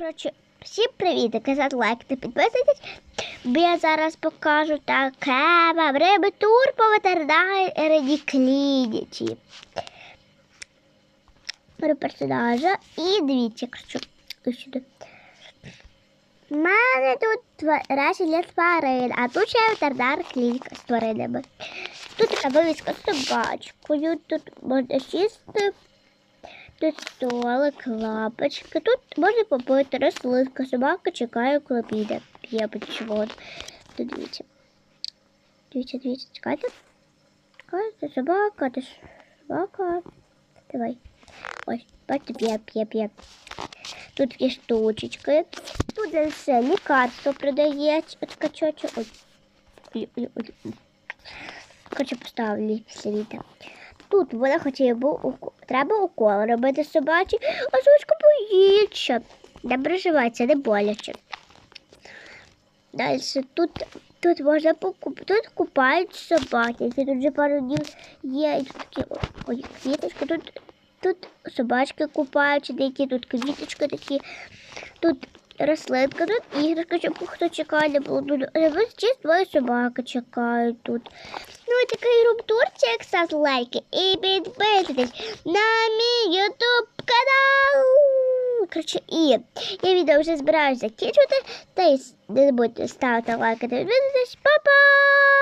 Коротше, всім привіт! Казати лайк та підписуйтесь, бо я зараз покажу таке вам тур по ветеринарній клініці. Про персонажа і дивіться, коротше, сюди. У мене тут тва- речі для тварин, а тут ще ветеринарна клініка з тваринами. Тут така вивіска з собачкою, тут можна сісти. Тут столик, лапочки. Тут можна попити рослинка. Собака чекає, коли піде. П'є печивод. Тут дивіться. Дивіться, дивіться, чекайте. Чекайте, собака, ти ж собака. Давай. Ось, бачите, п'є, п'є, п'є. Тут такі штучечки. Тут за все лікарство продається. От качочок. Ой. Ой, ой, ой. Короче, поставлю після відео. Тут вона хотіла, уко- треба укол робити собачі, а сучка боїться. Не переживай, не боляче. Далі тут, тут можна покуп... тут купають собаки, які тут вже пару днів є. І тут такі ой, квіточки, тут, тут собачки купаються, деякі тут квіточки такі, тут рослинка, тут іграшка, щоб хто чекає, не було. Чисто двоє собаки чекають тут. Ну і такий рубтурчик, ставте лайки і підписуйтесь на мій ютуб канал. Коротше, і я відео вже збираюся закінчувати. Та й не забудьте ставити лайки та підписуйтесь. Па-па!